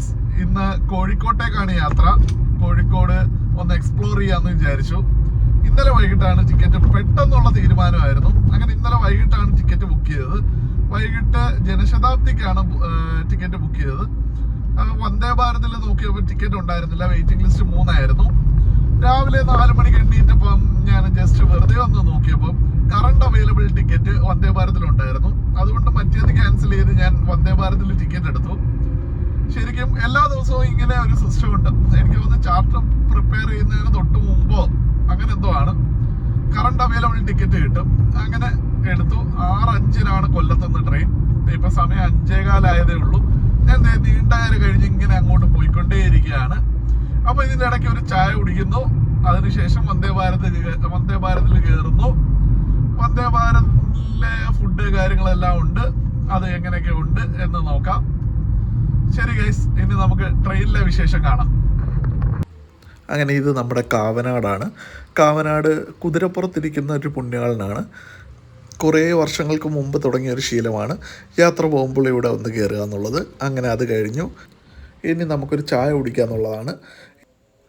Friends ഇന്ന് കോഴിക്കോട്ടേക്കാണ് യാത്ര. കോഴിക്കോട് ഒന്ന് എക്സ്പ്ലോർ ചെയ്യാന്ന് വിചാരിച്ചു. ഇന്നലെ വൈകിട്ടാണ് ടിക്കറ്റ് പെട്ടെന്നുള്ള തീരുമാനമായിരുന്നു. അങ്ങനെ ഇന്നലെ വൈകിട്ടാണ് ടിക്കറ്റ് ബുക്ക് ചെയ്തത്. വൈകിട്ട് ജനശതാബ്ദിക്കാണ് ടിക്കറ്റ് ബുക്ക് ചെയ്തത്. വന്ദേ ഭാരതിൽ നോക്കിയപ്പോൾ ടിക്കറ്റ് ഉണ്ടായിരുന്നില്ല. വെയിറ്റിംഗ് ലിസ്റ്റ് മൂന്നായിരുന്നു. രാവിലെ നാല് മണിക്ക് എണ്ണീറ്റപ്പം ഞാൻ ജസ്റ്റ് വെറുതെ ഒന്ന് നോക്കിയപ്പോൾ കറണ്ട് അവൈലബിൾ ടിക്കറ്റ് വന്ദേ ഭാരതിൽ ഉണ്ടായിരുന്നു അതുകൊണ്ട് മറ്റേത് ക്യാൻസൽ ചെയ്ത് ഞാൻ വന്ദേ ഭാരതിൽ ടിക്കറ്റ് എടുത്തു. ശരിക്കും എല്ലാ ദിവസവും ഇങ്ങനെ ഒരു സിസ്റ്റം ഉണ്ട്. എനിക്ക് തോന്നുന്നു ചാർട്ടർ പ്രിപ്പയർ ചെയ്യുന്നതിന് തൊട്ട് മുമ്പോ അങ്ങനെ എന്തോ ആണ്. കറണ്ട് അവൈലബിൾ ടിക്കറ്റ് കിട്ടും. അങ്ങനെ എടുത്തു. ആറ് അഞ്ചിനാണ് കൊല്ലത്തുനിന്ന് ട്രെയിൻ ഇപ്പൊ സമയം അഞ്ചേകാലായതേ ഉള്ളൂ. ഞാൻ നീണ്ടായാലും കഴിഞ്ഞ് ഇങ്ങനെ അങ്ങോട്ട് പോയിക്കൊണ്ടേയിരിക്കുകയാണ്. അപ്പൊ ഇതിന്റെ ഇടയ്ക്ക് ഒരു ചായ കുടിക്കുന്നു. അതിനുശേഷം വന്ദേ ഭാരത് വന്ദേ ഭാരതിൽ കയറുന്നു. വന്ദേ ഭാരതിലെ ഫുഡ് കാര്യങ്ങളെല്ലാം ഉണ്ട്. അത് എങ്ങനെയൊക്കെ ഉണ്ട് എന്ന് നോക്കാം. ശരി ഗൈസ് ഇനി നമുക്ക് ട്രെയിനിലെ വിശേഷം കാണാം. അങ്ങനെ ഇത് നമ്മുടെ കാവനാടാണ്. കാവനാട് കുതിരപ്പുറത്തിരിക്കുന്ന ഒരു പുണ്യാളനാണ്. കുറേ വർഷങ്ങൾക്ക് മുമ്പ് തുടങ്ങിയ ഒരു ശീലമാണ്. യാത്ര പോകുമ്പോൾ ഇവിടെ വന്ന് കയറുക എന്നുള്ളത്. അങ്ങനെ അത് കഴിഞ്ഞു. ഇനി നമുക്കൊരു ചായ കുടിക്കുക എന്നുള്ളതാണ്.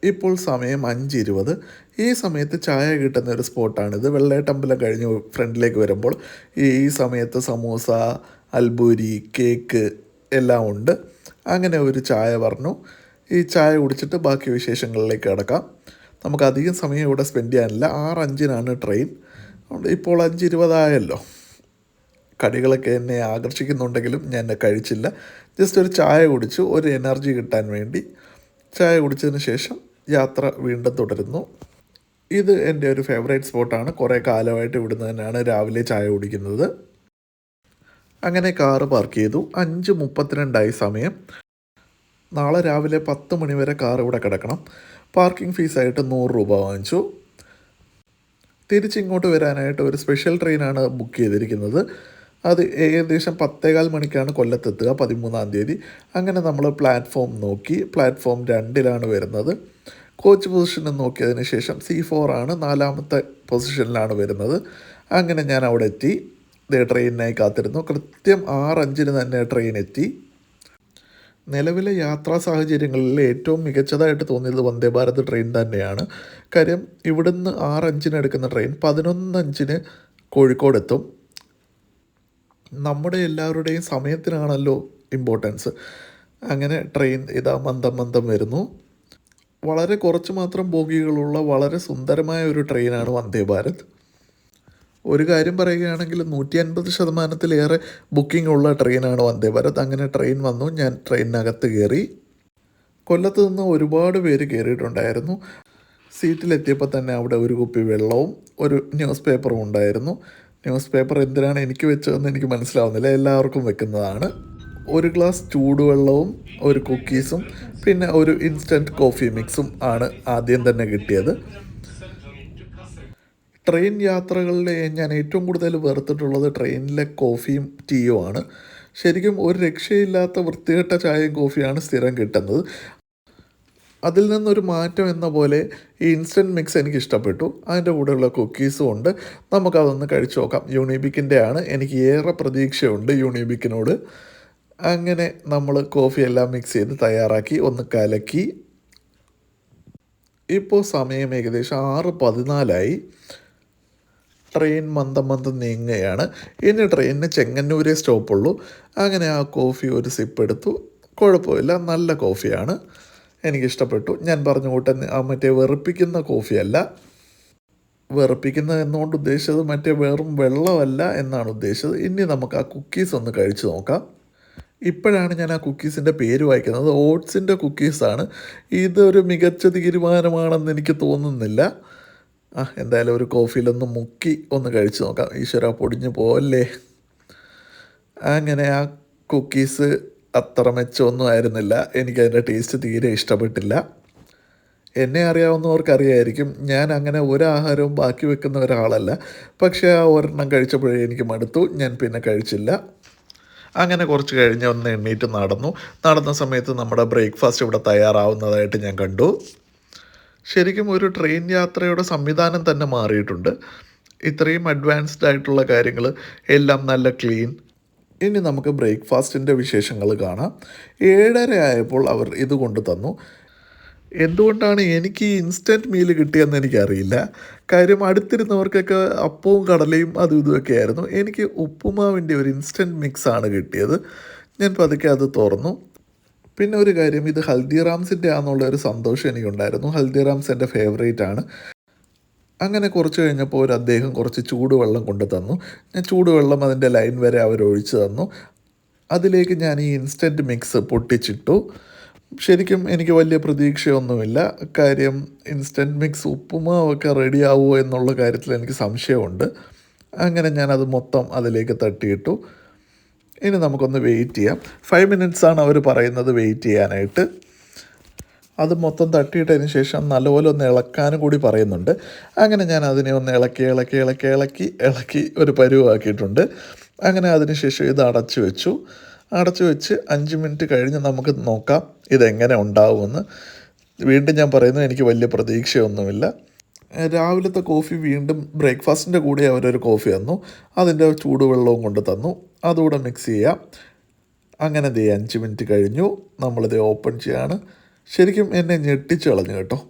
ഇപ്പോൾ സമയം അഞ്ച് ഇരുപത് ഈ സമയത്ത് ചായ കിട്ടുന്ന ഒരു സ്പോട്ടാണിത്. വെള്ളയട്ടമ്പലം കഴിഞ്ഞ് ഫ്രണ്ടിലേക്ക് വരുമ്പോൾ ഈ സമയത്ത് സമൂസ അൽബൂരി കേക്ക് എല്ലാം ഉണ്ട്. അങ്ങനെ ഒരു ചായ പറഞ്ഞു. ഈ ചായ കുടിച്ചിട്ട് ബാക്കി വിശേഷങ്ങളിലേക്ക് കിടക്കാം. നമുക്ക് അധികം സമയം ഇവിടെ സ്പെൻഡ് ചെയ്യാനില്ല. ആറ് അഞ്ചിനാണ് ട്രെയിൻ അതുകൊണ്ട് ഇപ്പോൾ അഞ്ച് ഇരുപതായല്ലോ കടികളൊക്കെ എന്നെ ആകർഷിക്കുന്നുണ്ടെങ്കിലും ഞാൻ കഴിച്ചില്ല. ജസ്റ്റ് ഒരു ചായ കുടിച്ചു. ഒരു എനർജി കിട്ടാൻ വേണ്ടി. ചായ കുടിച്ചതിന് ശേഷം യാത്ര വീണ്ടും തുടരുന്നു. ഇത് എന്റെ ഒരു ഫേവറേറ്റ് സ്പോട്ടാണ് കുറേ കാലമായിട്ട് ഇവിടുന്ന് തന്നെയാണ് രാവിലെ ചായ കുടിക്കുന്നത്. അങ്ങനെ കാറ് പാർക്ക് ചെയ്തു. അഞ്ച് മുപ്പത്തിരണ്ടായി സമയം. നാളെ രാവിലെ പത്ത് മണിവരെ കാർ ഇവിടെ കിടക്കണം. പാർക്കിംഗ് ഫീസായിട്ട് നൂറ് രൂപ വാങ്ങിച്ചു. തിരിച്ചിങ്ങോട്ട് വരാനായിട്ട് ഒരു സ്പെഷ്യൽ ട്രെയിനാണ് ബുക്ക് ചെയ്തിരിക്കുന്നത്. അത് ഏകദേശം പത്തേകാൽ മണിക്കാണ് കൊല്ലത്തെത്തുക പതിമൂന്നാം തീയതി. അങ്ങനെ നമ്മൾ പ്ലാറ്റ്ഫോം നോക്കി. പ്ലാറ്റ്ഫോം രണ്ടിലാണ് വരുന്നത്. കോച്ച് പൊസിഷൻ നോക്കിയതിന് ശേഷം സി ഫോർ ആണ് നാലാമത്തെ പൊസിഷനിലാണ് വരുന്നത്. അങ്ങനെ ഞാൻ അവിടെ എത്തി. ട്രെയിനിനായി കാത്തിരുന്നു. കൃത്യം ആറഞ്ചിന് തന്നെ ട്രെയിൻ എത്തി നിലവിലെ യാത്രാ സാഹചര്യങ്ങളിൽ ഏറ്റവും മികച്ചതായിട്ട് തോന്നിയത് വന്ദേ ഭാരത് ട്രെയിൻ തന്നെയാണ്. കാര്യം ഇവിടുന്ന് ആറഞ്ചിന് എടുക്കുന്ന ട്രെയിൻ പതിനൊന്നഞ്ചിന് കോഴിക്കോടെത്തും. നമ്മുടെ എല്ലാവരുടെയും സമയത്തിനാണല്ലോ ഇമ്പോർട്ടൻസ് അങ്ങനെ ട്രെയിൻ ഇതാ മന്ദം മന്ദം വരുന്നു. വളരെ കുറച്ച് മാത്രം ബോഗികളുള്ള വളരെ സുന്ദരമായ ഒരു ട്രെയിനാണ് വന്ദേ ഭാരത്. ഒരു കാര്യം പറയുകയാണെങ്കിൽ നൂറ്റി അൻപത് ശതമാനത്തിലേറെ ബുക്കിംഗ് ഉള്ള ട്രെയിനാണ് വന്ദേ ഭാരത്. അങ്ങനെ ട്രെയിൻ വന്നു. ഞാൻ ട്രെയിനിനകത്ത് കയറി കൊല്ലത്ത് നിന്ന് ഒരുപാട് പേര് കയറിയിട്ടുണ്ടായിരുന്നു സീറ്റിലെത്തിയപ്പോൾ തന്നെ അവിടെ ഒരു കുപ്പി വെള്ളവും ഒരു ന്യൂസ് പേപ്പറും ഉണ്ടായിരുന്നു. ന്യൂസ് പേപ്പർ എന്തിനാണ് എനിക്ക് വെച്ചതെന്ന് എനിക്ക് മനസ്സിലാവുന്നില്ല. എല്ലാവർക്കും വെക്കുന്നതാണ്. ഒരു ഗ്ലാസ് ചൂടുവെള്ളവും ഒരു കുക്കീസും പിന്നെ ഒരു ഇൻസ്റ്റന്റ് കോഫി മിക്സും ആണ് ആദ്യം തന്നെ കിട്ടിയത്. ട്രെയിൻ യാത്രകളിൽ ഞാൻ ഏറ്റവും കൂടുതൽ വെറുത്തിട്ടുള്ളത് ട്രെയിനിലെ കോഫിയും ടീയും ആണ്. ശരിക്കും ഒരു രക്ഷയില്ലാത്ത വൃത്തികെട്ട ചായയും കോഫിയാണ് സ്ഥിരം കിട്ടുന്നത്. അതിൽ നിന്നൊരു മാറ്റം എന്ന പോലെ ഈ ഇൻസ്റ്റന്റ് മിക്സ് എനിക്ക് ഇഷ്ടപ്പെട്ടു അതിന്റെ കൂടെയുള്ള കുക്കീസും ഉണ്ട്. നമുക്കതൊന്ന് കഴിച്ചു നോക്കാം. യൂണിബിക്കിന്റെ ആണ് എനിക്ക് ഏറെ പ്രതീക്ഷയുണ്ട് യൂണിബിക്കിനോട്. അങ്ങനെ നമ്മൾ കോഫി എല്ലാം മിക്സ് ചെയ്ത് തയ്യാറാക്കി ഒന്ന് കലക്കി. ഇപ്പോൾ സമയം ഏകദേശം ആറ് പതിനാലായി. ട്രെയിൻ മന്ദം മന്ദം നീങ്ങുകയാണ്. ഇനി ട്രെയിനിന് ചെങ്ങന്നൂരേ സ്റ്റോപ്പുള്ളൂ. അങ്ങനെ ആ കോഫി ഒരു സിപ്പ് എടുത്തു. കുഴപ്പമില്ല നല്ല കോഫിയാണ്. എനിക്കിഷ്ടപ്പെട്ടു. ഞാൻ പറഞ്ഞ കൂട്ടൻ ആ മറ്റേ വെറുപ്പിക്കുന്ന കോഫിയല്ല. വെറുപ്പിക്കുന്ന എന്നുകൊണ്ട് ഉദ്ദേശിച്ചത് മറ്റേ വെറും വെള്ളമല്ല എന്നാണ് ഉദ്ദേശിച്ചത്. ഇനി നമുക്ക് ആ കുക്കീസ് ഒന്ന് കഴിച്ചു നോക്കാം. ഇപ്പോഴാണ് ഞാൻ ആ കുക്കീസിന്റെ പേര് വായിക്കുന്നത്. ഓട്സിന്റെ കുക്കീസാണ് ഇതൊരു മികച്ച തീരുമാനമാണെന്ന് എനിക്ക് തോന്നുന്നില്ല. ആ എന്തായാലും ഒരു കോഫിയിലൊന്ന് മുക്കി ഒന്ന് കഴിച്ചു നോക്കാം. ഈശ്വര പൊടിഞ്ഞു പോവല്ലേ? അങ്ങനെ ആ കുക്കീസ് അത്ര മെച്ചമൊന്നും ആയിരുന്നില്ല. എനിക്കതിന്റെ ടേസ്റ്റ് തീരെ ഇഷ്ടപ്പെട്ടില്ല. എന്നെ അറിയാവുന്നവർക്കറിയായിരിക്കും. ഞാൻ അങ്ങനെ ഒരാഹാരവും ബാക്കി വെക്കുന്ന ഒരാളല്ല. പക്ഷേ ആ ഒരെണ്ണം കഴിച്ചപ്പോഴേ എനിക്ക് മടുത്തു. ഞാൻ പിന്നെ കഴിച്ചില്ല. അങ്ങനെ കുറച്ച് കഴിഞ്ഞ് ഒന്ന് എണ്ണീറ്റ് നടന്നു. നടന്ന സമയത്ത് നമ്മുടെ ബ്രേക്ക്ഫാസ്റ്റ് ഇവിടെ തയ്യാറാവുന്നതായിട്ട് ഞാൻ കണ്ടു. ശരിക്കും ഒരു ട്രെയിൻ യാത്രയുടെ സംവിധാനം തന്നെ മാറിയിട്ടുണ്ട്. ഇത്രയും അഡ്വാൻസ്ഡ് ആയിട്ടുള്ള കാര്യങ്ങൾ എല്ലാം നല്ല ക്ലീൻ ഇനി നമുക്ക് ബ്രേക്ക്ഫാസ്റ്റിന്റെ വിശേഷങ്ങൾ കാണാം. ഏഴര ആയപ്പോൾ അവർ ഇത് കൊണ്ടു തന്നു. എന്തുകൊണ്ടാണ് എനിക്ക് ഈ ഇൻസ്റ്റന്റ് മീൽ കിട്ടിയെന്ന് എനിക്കറിയില്ല. കാര്യം അടുത്തിരുന്നവർക്കൊക്കെ അപ്പവും കടലയും അതും ഇതുമൊക്കെ ആയിരുന്നു. എനിക്ക് ഉപ്പുമാവിന്റെ ഒരു ഇൻസ്റ്റന്റ് മിക്സാണ് കിട്ടിയത്. ഞാൻ പതുക്കെ അത് തുറന്നു. പിന്നെ ഒരു കാര്യം ഇത് ഹൽദിറാംസിന്റെ ആണെന്നുള്ള ഒരു സന്തോഷം എനിക്കുണ്ടായിരുന്നു. ഹൽദിറാംസ് എന്റെ ഫേവറേറ്റ് ആണ്. അങ്ങനെ കുറച്ച് കഴിഞ്ഞപ്പോൾ ഒരു അദ്ദേഹം കുറച്ച് ചൂടുവെള്ളം കൊണ്ടു തന്നു. ഞാൻ ചൂടുവെള്ളം അതിന്റെ ലൈൻ വരെ അവർ ഒഴിച്ചു തന്നു. അതിലേക്ക് ഞാൻ ഈ ഇൻസ്റ്റന്റ് മിക്സ് പൊട്ടിച്ചിട്ടു. ശരിക്കും എനിക്ക് വലിയ പ്രതീക്ഷയൊന്നുമില്ല. കാര്യം ഇൻസ്റ്റന്റ് മിക്സ് ഉപ്പുമാവൊക്കെ റെഡി ആവുമോ എന്നുള്ള കാര്യത്തിൽ എനിക്ക് സംശയമുണ്ട്. അങ്ങനെ ഞാനത് മൊത്തം അതിലേക്ക് തട്ടിയിട്ടു. ഇനി നമുക്കൊന്ന് വെയിറ്റ് ചെയ്യാം. ഫൈവ് മിനിറ്റ്സ് ആണ് അവർ പറയുന്നത് വെയിറ്റ് ചെയ്യാനായിട്ട്. അത് മൊത്തം തട്ടിയിട്ടതിന് ശേഷം നല്ലപോലെ ഒന്ന് ഇളക്കാനും കൂടി പറയുന്നുണ്ട്. അങ്ങനെ ഞാൻ അതിനെ ഒന്ന് ഇളക്കി ഇളക്കി ഇളക്കി ഇളക്കി ഇളക്കി ഒരു പരുവാക്കിയിട്ടുണ്ട്. അങ്ങനെ അതിന് ശേഷം ഇത് അടച്ചു വെച്ചു. അടച്ചു വെച്ച് അഞ്ച് മിനിറ്റ് കഴിഞ്ഞ് നമുക്ക് നോക്കാം ഇതെങ്ങനെ ഉണ്ടാവുമെന്ന്. വീണ്ടും ഞാൻ പറയുന്നു എനിക്ക് വലിയ പ്രതീക്ഷയൊന്നുമില്ല. രാവിലത്തെ കോഫി വീണ്ടും ബ്രേക്ക്ഫാസ്റ്റിന്റെ കൂടെ അവരൊരു കോഫി തന്നു. അതിന്റെ ചൂടുവെള്ളവും കൊണ്ട് തന്നു. അതുകൂടെ മിക്സ് ചെയ്യാം. അങ്ങനെ ദേ അഞ്ച് മിനിറ്റ് കഴിഞ്ഞു. നമ്മളിത് ഓപ്പൺ ചെയ്യാണ്. ശരിക്കും എന്നെ ഞെട്ടിച്ച് കളഞ്ഞു കേട്ടോ.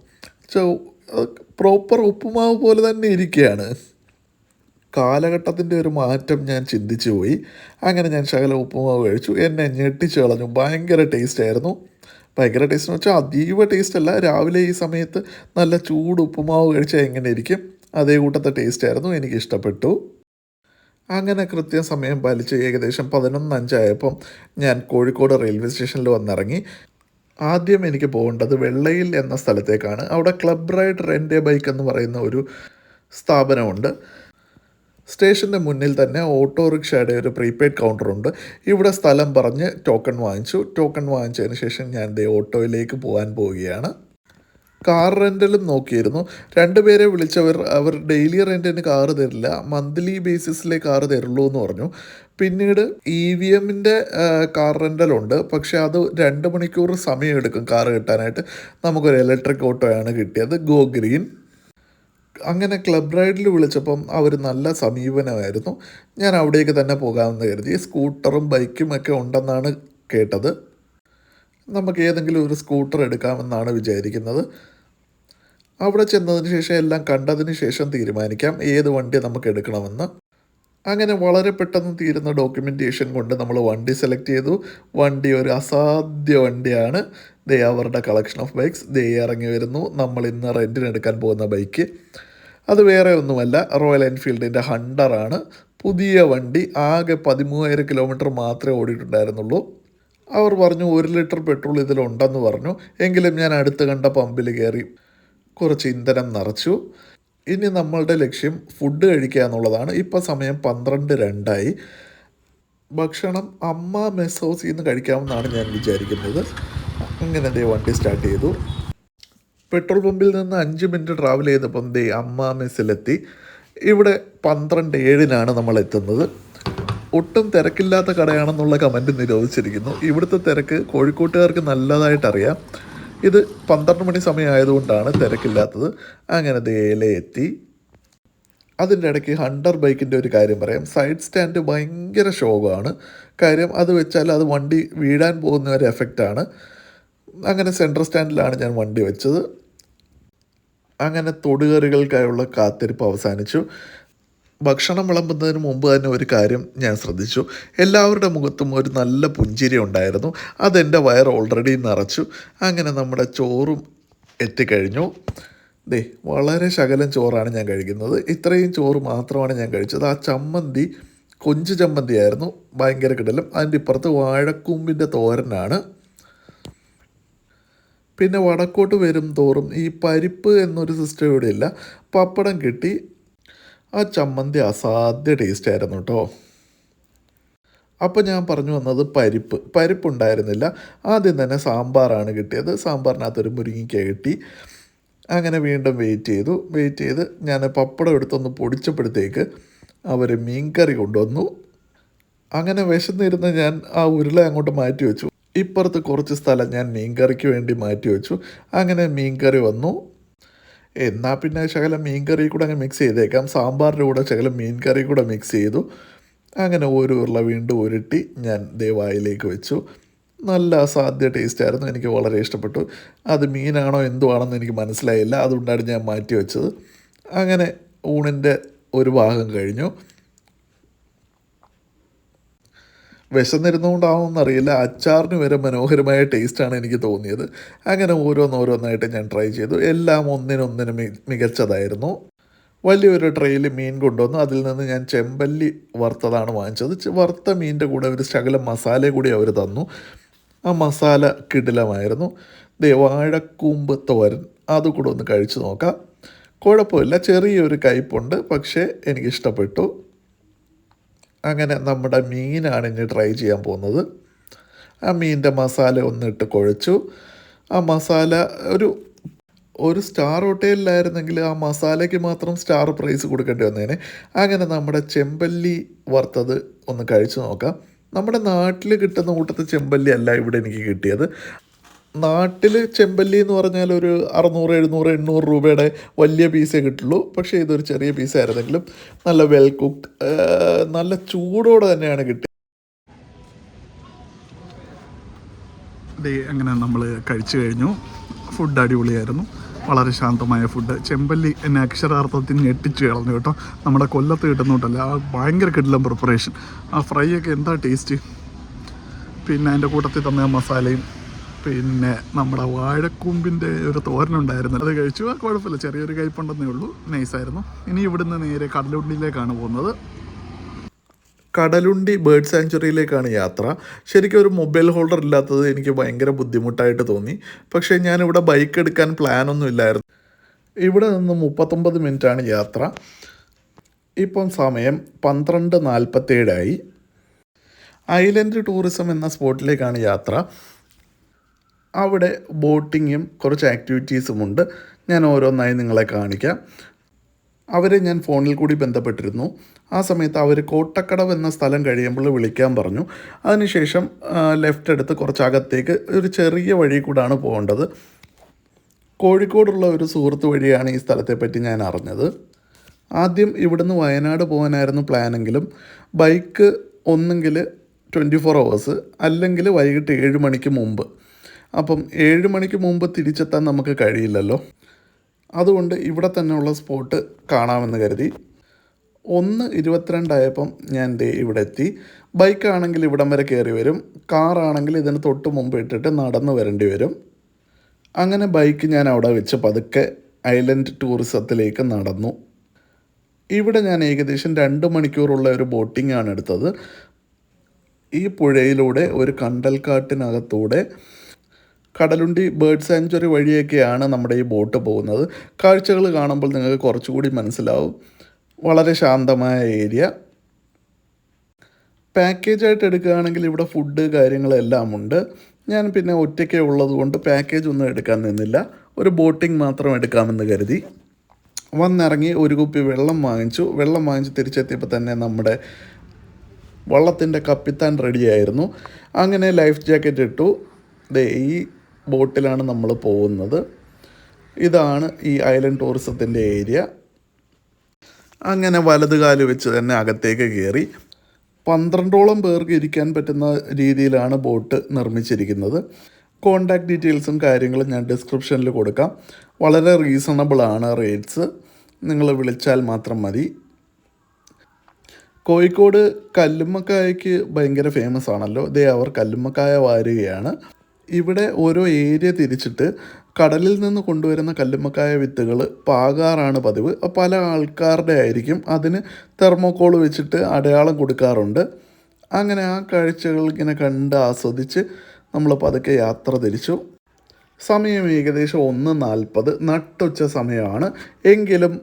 പ്രോപ്പർ ഉപ്പുമാവ് പോലെ തന്നെ ഇരിക്കുകയാണ് കാലഘട്ടത്തിന്റെ ഒരു മാറ്റം ഞാൻ ചിന്തിച്ചു പോയി. അങ്ങനെ ഞാൻ ശകല ഉപ്പുമാവ് കഴിച്ചു. എന്നെ ഞെട്ടിച്ച് കളഞ്ഞു. ഭയങ്കര ടേസ്റ്റ് ആയിരുന്നു. ഭയങ്കര ടേസ്റ്റ് എന്ന് വെച്ചാൽ അതീവ ടേസ്റ്റ് അല്ല. രാവിലെ ഈ സമയത്ത് നല്ല ചൂട് ഉപ്പുമാവ് കഴിച്ചാൽ എങ്ങനെ ഇരിക്കും? അതേ കൂട്ടത്തെ ടേസ്റ്റ് ആയിരുന്നു. എനിക്ക് ഇഷ്ടപ്പെട്ടു അങ്ങനെ കൃത്യം സമയം പാലിച്ച് ഏകദേശം പതിനൊന്നഞ്ചായപ്പം ഞാൻ കോഴിക്കോട് റെയിൽവേ സ്റ്റേഷനിൽ വന്നിറങ്ങി. ആദ്യം എനിക്ക് പോകേണ്ടത് വെള്ളയിൽ എന്ന സ്ഥലത്തേക്കാണ്. അവിടെ club ride rent a bike എന്ന് പറയുന്ന ഒരു സ്ഥാപനമുണ്ട്. സ്റ്റേഷന്റെ മുന്നിൽ തന്നെ ഓട്ടോറിക്ഷയുടെ ഒരു പ്രീപെയ്ഡ് കൗണ്ടറുണ്ട്. ഇവിടെ സ്ഥലം പറഞ്ഞ് ടോക്കൺ വാങ്ങിച്ചു. ടോക്കൺ വാങ്ങിച്ചതിന് ശേഷം ഞാൻ ദേ ഓട്ടോയിലേക്ക് പോകാൻ പോവുകയാണ്. കാർ റെന്റലും നോക്കിയിരുന്നു. രണ്ടുപേരെ വിളിച്ചവർ അവർ ഡെയിലി റെന്റിന് കാർ തരില്ല. മന്ത്ലി ബേസിസിലെ കാർ തരുള്ളൂ എന്ന് പറഞ്ഞു. പിന്നീട് ഇ വി എമ്മിന്റെ കാർ റെന്റലുണ്ട് പക്ഷേ അത് രണ്ട് മണിക്കൂർ സമയം എടുക്കും കാറ് കിട്ടാനായിട്ട്. നമുക്കൊരു ഇലക്ട്രിക് ഓട്ടോയാണ് കിട്ടിയത് ഗോ ഗ്രീൻ അങ്ങനെ ക്ലബ് റൈഡിൽ വിളിച്ചപ്പം അവർ നല്ല സമീപനമായിരുന്നു. ഞാൻ അവിടേക്ക് തന്നെ പോകാമെന്ന് കരുതി. സ്കൂട്ടറും ബൈക്കും ഒക്കെ ഉണ്ടെന്നാണ് കേട്ടത്. നമുക്ക് ഏതെങ്കിലും ഒരു സ്കൂട്ടർ എടുക്കാമെന്നാണ് വിചാരിക്കുന്നത്. അവിടെ ചെന്നതിന് ശേഷം എല്ലാം കണ്ടതിന് ശേഷം തീരുമാനിക്കാം. ഏത് വണ്ടി നമുക്ക് എടുക്കണമെന്ന്. അങ്ങനെ വളരെ പെട്ടെന്ന് തീരുന്ന ഡോക്യുമെന്റേഷൻ കൊണ്ട് നമ്മൾ വണ്ടി സെലക്ട് ചെയ്തു. വണ്ടി ഒരു അസാധ്യ വണ്ടിയാണ്. ദേ അവരുടെ കളക്ഷൻ ഓഫ് ബൈക്സ് ദേ ഇറങ്ങി വരുന്നു. നമ്മൾ ഇന്ന് റെന്റിന് എടുക്കാൻ പോകുന്ന ബൈക്ക് അത് വേറെ ഒന്നുമല്ല. റോയൽ എൻഫീൽഡിന്റെ ഹണ്ടറാണ് പുതിയ വണ്ടി. ആകെ പതിമൂവായിരം കിലോമീറ്റർ മാത്രമേ ഓടിയിട്ടുണ്ടായിരുന്നുള്ളൂ. അവർ പറഞ്ഞു ഒരു ലിറ്റർ പെട്രോൾ ഇതിലുണ്ടെന്ന് പറഞ്ഞു. എങ്കിലും ഞാൻ അടുത്ത് കണ്ട പമ്പിൽ കയറി കുറച്ച് ഇന്ധനം നിറച്ചു. ഇനി നമ്മളുടെ ലക്ഷ്യം ഫുഡ് കഴിക്കുക എന്നുള്ളതാണ്. ഇപ്പോൾ സമയം പന്ത്രണ്ട് രണ്ടായി. ഭക്ഷണം അമ്മ മെസ് ഹൗസിൽ നിന്ന് കഴിക്കാമെന്നാണ് ഞാൻ വിചാരിക്കുന്നത്. അങ്ങനെ ദേ വണ്ടി സ്റ്റാർട്ട് ചെയ്തു. പെട്രോൾ പമ്പിൽ നിന്ന് അഞ്ച് മിനിറ്റ് ട്രാവൽ ചെയ്തപ്പം ദേ അമ്മ മെസ്സിലെത്തി. ഇവിടെ പന്ത്രണ്ട് ഏഴിനാണ് നമ്മൾ എത്തുന്നത്. ഒട്ടും തിരക്കില്ലാത്ത കടയാണെന്നുള്ള കമന്റ് നിരോധിച്ചിരിക്കുന്നു. ഇവിടുത്തെ തിരക്ക് കോഴിക്കോട്ടുകാർക്ക് നല്ലതായിട്ട് അറിയാം ഇത് പന്ത്രണ്ട് മണി സമയമായതുകൊണ്ടാണ് തിരക്കില്ലാത്തത്. അങ്ങനെ ദേലെ എത്തി. അതിന്റെ ഇടയ്ക്ക് ഹണ്ടർ ബൈക്കിന്റെ ഒരു കാര്യം പറയാം. സൈഡ് സ്റ്റാൻഡ് ഭയങ്കര ശോകമാണ്. കാര്യം അത് വെച്ചാൽ അത് വണ്ടി വീഴാൻ പോകുന്ന ഒരു എഫക്റ്റാണ്. അങ്ങനെ സെൻട്രൽ സ്റ്റാൻഡിലാണ് ഞാൻ വണ്ടി വെച്ചത്. അങ്ങനെ തൊടുകറികൾക്കായുള്ള കാത്തിരിപ്പ് അവസാനിച്ചു. ഭക്ഷണം വിളമ്പുന്നതിന് മുമ്പ് തന്നെ ഒരു കാര്യം ഞാൻ ശ്രദ്ധിച്ചു. എല്ലാവരുടെ മുഖത്തും ഒരു നല്ല പുഞ്ചിരി ഉണ്ടായിരുന്നു. അതെന്റെ വയർ ഓൾറെഡി നിറച്ചു. അങ്ങനെ നമ്മുടെ ചോറും എത്തിക്കഴിഞ്ഞു. ദേ വളരെ ശകലം ചോറാണ് ഞാൻ കഴിക്കുന്നത്. ഇത്രയും ചോറ് മാത്രമാണ് ഞാൻ കഴിച്ചത്. ആ ചമ്മന്തി കൊഞ്ച് ചമ്മന്തി ആയിരുന്നു ഭയങ്കര കിടലും. അതിന്റെ ഇപ്പുറത്ത് വാഴക്കൂമ്പിന്റെ തോരനാണ്. പിന്നെ വടക്കോട്ട് വരും തോറും ഈ പരിപ്പ് എന്നൊരു സിസ്റ്റം ഇവിടെ ഇല്ല പപ്പടം കിട്ടി. ആ ചമ്മന്തി അസാധ്യ ടേസ്റ്റ് ആയിരുന്നു കേട്ടോ. അപ്പോൾ ഞാൻ പറഞ്ഞു വന്നത് പരിപ്പ്. പരിപ്പ് ഉണ്ടായിരുന്നില്ല. ആദ്യം തന്നെ സാമ്പാറാണ് കിട്ടിയത്. സാമ്പാറിനകത്തൊരു മുരിങ്ങിക്ക കിട്ടി. അങ്ങനെ വീണ്ടും വെയിറ്റ് ചെയ്തു. വെയിറ്റ് ചെയ്ത് ഞാൻ പപ്പടം എടുത്തൊന്ന് പൊടിച്ചപ്പോഴത്തേക്ക് അവർ മീൻകറി കൊണ്ടുവന്നു. അങ്ങനെ വിശന്നിരുന്ന് ഞാൻ ആ ഉരുള അങ്ങോട്ട് മാറ്റി വെച്ചു ഇപ്പുറത്ത് കുറച്ച് സ്ഥലം ഞാൻ മീൻകറിക്ക് വേണ്ടി മാറ്റി വെച്ചു അങ്ങനെ മീൻകറി വന്നു. എന്നാൽ പിന്നെ ശകലം മീൻ കറി കൂടെ അങ്ങ് മിക്സ് ചെയ്തേക്കാം. സാമ്പാറിന്റെ കൂടെ ശകലം മീൻ കറി കൂടെ മിക്സ് ചെയ്തു. അങ്ങനെ ഒരു ഉരുള വീണ്ടും ഉരുട്ടി ഞാൻ ദേവായിലേക്ക് വെച്ചു. നല്ല അസാധ്യ ടേസ്റ്റായിരുന്നു എനിക്ക് വളരെ ഇഷ്ടപ്പെട്ടു. അത് മീനാണോ എന്തുവാണെന്ന് എനിക്ക് മനസ്സിലായില്ല. അതുകൊണ്ടാണ് ഞാൻ മാറ്റി വെച്ചത്. അങ്ങനെ ഊണിന്റെ ഒരു ഭാഗം കഴിഞ്ഞു. വിശന്നിരുന്നുകൊണ്ടാവുമെന്നറിയില്ല അച്ചാറിന് വരെ മനോഹരമായ ടേസ്റ്റാണ് എനിക്ക് തോന്നിയത്. അങ്ങനെ ഓരോന്നോരോന്നായിട്ട് ഞാൻ ട്രൈ ചെയ്തു. എല്ലാം ഒന്നിനൊന്നിന് മികച്ചതായിരുന്നു. വലിയൊരു ട്രെയിൽ മീൻ കൊണ്ടുവന്നു. അതിൽ നിന്ന് ഞാൻ ചെമ്പല്ലി വറുത്തതാണ് വാങ്ങിച്ചത്. വറുത്ത മീനിന്റെ കൂടെ ഒരു ശകലം മസാല കൂടി അവർ തന്നു. ആ മസാല കിടിലമായിരുന്നു. വാഴക്കൂമ്പ് തോരൻ. അത് കൂടെ ഒന്ന് കഴിച്ചു നോക്കാം. കുഴപ്പമില്ല. ചെറിയൊരു കയ്പുണ്ട്. പക്ഷേ എനിക്കിഷ്ടപ്പെട്ടു. അങ്ങനെ നമ്മുടെ മീനാണ് ഇനി ട്രൈ ചെയ്യാൻ പോകുന്നത്. ആ മീനിന്റെ മസാല ഒന്നിട്ട് കുഴച്ചു. ആ മസാല ഒരു ഒരു സ്റ്റാർ ഹോട്ടലിലായിരുന്നെങ്കിൽ ആ മസാലയ്ക്ക് മാത്രം സ്റ്റാർ പ്രൈസ് കൊടുക്കേണ്ടി വന്നേനെ. അങ്ങനെ നമ്മുടെ ചെമ്പല്ലി വറുത്തത് ഒന്ന് കഴിച്ചു നോക്കാം. നമ്മുടെ നാട്ടിൽ കിട്ടുന്ന കൂട്ടത്തിൽ ചെമ്പല്ലി അല്ല ഇവിടെ എനിക്ക് കിട്ടിയത്. നാട്ടിൽ ചെമ്പല്ലി എന്ന് പറഞ്ഞാൽ ഒരു അറുന്നൂറ് എഴുന്നൂറ് എണ്ണൂറ് രൂപയുടെ വലിയ പീസേ കിട്ടുള്ളൂ. പക്ഷേ ഇതൊരു ചെറിയ പീസായിരുന്നെങ്കിലും നല്ല വെൽ കുക്ക്ഡ് നല്ല ചൂടോടെ തന്നെയാണ് കിട്ടിയത്. അങ്ങനെ നമ്മൾ കഴിച്ചു കഴിഞ്ഞു. ഫുഡ് അടിപൊളിയായിരുന്നു. വളരെ ശാന്തമായ ഫുഡ് ചെമ്പല്ലി എന്നെ അക്ഷരാർത്ഥത്തിൽ ഞെട്ടിച്ച് കളഞ്ഞു കേട്ടോ. നമ്മുടെ കൊല്ലത്ത് കിട്ടുന്നോട്ടല്ല ആ ഭയങ്കര കിടിലം പ്രിപ്പറേഷൻ ആ ഫ്രൈ ഒക്കെ എന്താ ടേസ്റ്റ് പിന്നെ അതിന്റെ കൂട്ടത്തിൽ തന്ന മസാലയും പിന്നെ നമ്മുടെ വാഴക്കൂമ്പിന്റെ ഒരു തോരനുണ്ടായിരുന്നു. അത് കഴിച്ചു. ആ കുഴപ്പമില്ല. ചെറിയൊരു കയ്പുണ്ടെന്നേ ഉള്ളൂ. നൈസായിരുന്നു. ഇനി ഇവിടുന്ന് നേരെ കടലുണ്ടിയിലേക്കാണ് പോകുന്നത്. കടലുണ്ടി ബേർഡ് സാങ്ച്വറിയിലേക്കാണ് യാത്ര. ശരിക്കും ഒരു മൊബൈൽ ഹോൾഡർ ഇല്ലാത്തത് എനിക്ക് ഭയങ്കര ബുദ്ധിമുട്ടായിട്ട് തോന്നി. പക്ഷേ ഞാനിവിടെ ബൈക്ക് എടുക്കാൻ പ്ലാനൊന്നും ഇല്ലായിരുന്നു. ഇവിടെ നിന്ന് മുപ്പത്തൊമ്പത് മിനിറ്റാണ് യാത്ര. ഇപ്പം സമയം പന്ത്രണ്ട് നാൽപ്പത്തേഴായി. ഐലൻഡ് ടൂറിസം എന്ന സ്പോട്ടിലേക്കാണ് യാത്ര. അവിടെ ബോട്ടിങ്ങും കുറച്ച് ആക്ടിവിറ്റീസും ഉണ്ട്. ഞാൻ ഓരോന്നായി നിങ്ങളെ കാണിക്കാം. അവരെ ഞാൻ ഫോണിൽ കൂടി ബന്ധപ്പെട്ടിരുന്നു. ആ സമയത്ത് അവർ കോട്ടക്കടവ് എന്ന സ്ഥലം കഴിയുമ്പോൾ വിളിക്കാൻ പറഞ്ഞു. അതിനുശേഷം ലെഫ്റ്റ് എടുത്ത് കുറച്ച് അകത്തേക്ക് ഒരു ചെറിയ വഴി കൂടാണ് പോകേണ്ടത്. കോഴിക്കോടുള്ള ഒരു സുഹൃത്ത് വഴിയാണ് ഈ സ്ഥലത്തെ പറ്റി ഞാൻ അറിഞ്ഞത്. ആദ്യം ഇവിടുന്ന് വയനാട് പോകാനായിരുന്നു പ്ലാനെങ്കിലും ബൈക്ക് ഒന്നെങ്കിൽ ട്വന്റി ഫോർ അവേഴ്സ് അല്ലെങ്കിൽ വൈകിട്ട് ഏഴ് മണിക്ക് മുമ്പ് അപ്പം ഏഴ് മണിക്ക് മുമ്പ് തിരിച്ചെത്താൻ നമുക്ക് കഴിയില്ലല്ലോ. അതുകൊണ്ട് ഇവിടെ തന്നെയുള്ള സ്പോട്ട് കാണാമെന്ന് കരുതി. ഒന്ന് ഇരുപത്തിരണ്ടായപ്പം ഞാൻ ദേ ഇവിടെ എത്തി. ബൈക്കാണെങ്കിൽ ഇവിടം വരെ കയറി വരും. കാറാണെങ്കിൽ ഇതിന് തൊട്ട് മുമ്പ് ഇട്ടിട്ട് നടന്നു വരേണ്ടി വരും. അങ്ങനെ ബൈക്ക് ഞാൻ അവിടെ വെച്ച് പതുക്കെ ഐലൻഡ് ടൂറിസത്തിലേക്ക് നടന്നു. ഇവിടെ ഞാൻ ഏകദേശം രണ്ട് മണിക്കൂറുള്ള ഒരു ബോട്ടിംഗ് ആണ് എടുത്തത്. ഈ പുഴയിലൂടെ ഒരു കണ്ടൽക്കാട്ടിനകത്തൂടെ കടലുണ്ടി ബേർഡ് സാങ്ച്വറി വഴിയൊക്കെയാണ് നമ്മുടെ ഈ ബോട്ട് പോകുന്നത്. കാഴ്ചകൾ കാണുമ്പോൾ നിങ്ങൾക്ക് കുറച്ചുകൂടി മനസ്സിലാവും. വളരെ ശാന്തമായ ഏരിയ. പാക്കേജായിട്ട് എടുക്കുകയാണെങ്കിൽ ഇവിടെ ഫുഡ് കാര്യങ്ങളെല്ലാം ഉണ്ട്. ഞാൻ പിന്നെ ഒറ്റയ്ക്ക് ഉള്ളതുകൊണ്ട് പാക്കേജ് ഒന്നും എടുക്കാൻ നിന്നില്ല. ഒരു ബോട്ടിംഗ് മാത്രം എടുക്കാമെന്ന് കരുതി. വന്നിറങ്ങി ഒരു കുപ്പി വെള്ളം വാങ്ങിച്ചു. വെള്ളം വാങ്ങിച്ച് തിരിച്ചെത്തിയപ്പോൾ തന്നെ നമ്മുടെ വള്ളത്തിന്റെ കപ്പിത്താൻ റെഡിയായിരുന്നു അങ്ങനെ ലൈഫ് ജാക്കറ്റ് ഇട്ടു. ദേ ഈ ബോട്ടിലാണ് നമ്മൾ പോകുന്നത്. ഇതാണ് ഈ ഐലൻഡ് ടൂറിസത്തിന്റെ ഏരിയ. അങ്ങനെ വലത് കാൽ വെച്ച് തന്നെ അകത്തേക്ക് കയറി പന്ത്രണ്ടോളം പേർക്ക് ഇരിക്കാൻ പറ്റുന്ന രീതിയിലാണ് ബോട്ട് നിർമ്മിച്ചിരിക്കുന്നത്. കോണ്ടാക്ട് ഡീറ്റെയിൽസും കാര്യങ്ങളും ഞാൻ ഡിസ്ക്രിപ്ഷനിൽ കൊടുക്കാം. വളരെ റീസണബിൾ ആണ് റേറ്റ്സ്. നിങ്ങൾ വിളിച്ചാൽ മാത്രം മതി. കോഴിക്കോട് കല്ലുമ്മക്കായക്ക് ഭയങ്കര ഫേമസ് ആണല്ലോ. ഇതേ അവർ കല്ലുമ്മക്കായ വാരുകയാണ്. ഇവിടെ ഓരോ ഏരിയ തിരിച്ചിട്ട് കടലിൽ നിന്ന് കൊണ്ടുവരുന്ന കല്ലുമ്മക്കായ വിത്തുകൾ പാകാറാണ് പതിവ്. പല ആൾക്കാരുടെ ആയിരിക്കും അതിന് തെർമോക്കോൾ വെച്ചിട്ട് അടയാളം കൊടുക്കാറുണ്ട്. അങ്ങനെ ആ കാഴ്ചകൾ ഇങ്ങനെ കണ്ട് ആസ്വദിച്ച് നമ്മൾ പതുക്കെ യാത്ര തിരിച്ചു. സമയം ഏകദേശം ഒന്ന് നാൽപ്പത്. നട്ടുച്ച സമയമാണ്. എങ്കിലും